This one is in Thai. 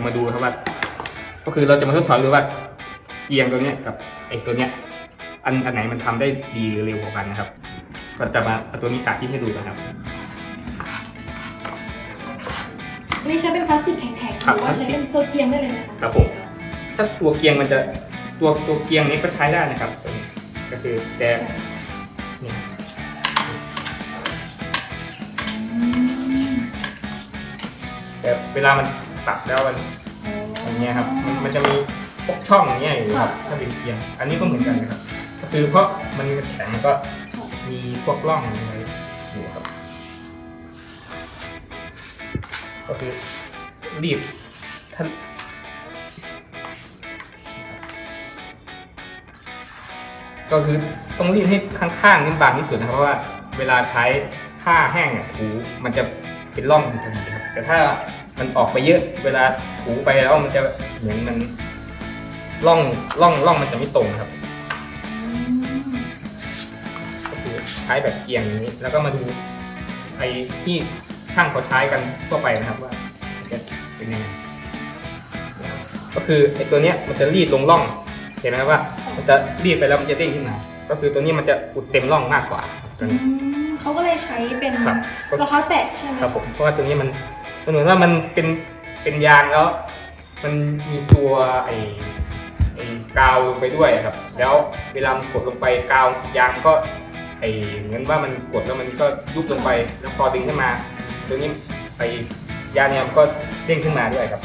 มาดูครับว่า ก็คือเราจะมาทดสอบดูว่าเกียงตัวเนี้ยกับไอ้ตัวเนี้ยอันอันไหนมันทำได้ดีหรือเร็วกว่ากันนะครับ ก็จะมาเอาตัวนี้สาธิตให้ดูนะครับอันนี้ใช้เป็นพลาสติกแข็งๆหครับรือว่าใช้เป็นตัวเกียงได้เลยไหมคะครับผมถ้าตัวเกียงมันจะตัวตัวเกียงนี้ก็ใช้ได้นะครับตัวนี้ก็คือแต่เนี่ยอืมแต่เวลามัน ตัดแล้วมันอย่างเงี้ยครับมันมันจะมีพวกช่องอย่างเงี้ยอยู่ครับถ้าเป็นเกียงอันนี้ก็เหมือนกันนะครับก็คือเพราะมันแข็งมันก็มีพวกร่องอะไรอยู่ครับ ก็คือรีบท่านก็คือต้องรีดให้ข้างๆนี่บางที่สุดนะครับเพราะว่าเวลาใช้ผ้าแห้งเนี่ยถูมันจะเป็นร่องพอดีครับแต่ถ้า มันออกไปเยอะ เวลาถูไปแล้วมันจะเหมือนมันร่องร่องร่องมันจะไม่ตรงครับอืมก็คือใช้แบบเกียงอย่างนี้ แล้วก็มาดูไอ้ที่ช่างเขาใช้กันทั่วไปนะครับว่ามันจะเป็นยังไงนะครับก็คือไอ้ตัวเนี้ยมันจะรีดลงร่อง เห็นไหมครับว่า มันจะรีดไปแล้วมันจะเด้งขึ้นมาก็คือตัวนี้มันจะอุดเต็มร่องมากกว่าตัวอืนี้มเขาก็เลยใช้เป็นครับ รองเท้าแตะใช่ไหมครับผมเพราะว่าตัวนี้มัน มันเหมือนว่ามันเป็นเป็นยางแล้ว มันมีตัวไอ้ไอ้กาวลงไปด้วยครับ แล้วเวลามันกดลงไปกาวยางก็ไอ้เหมือนว่ามันกดแล้วมันก็ยุบลงไปแล้วพอดึงขึ้นมา ตัวนี้ไอ้ยางเนี่ยก็เด้งขึ้นมาด้วยครับ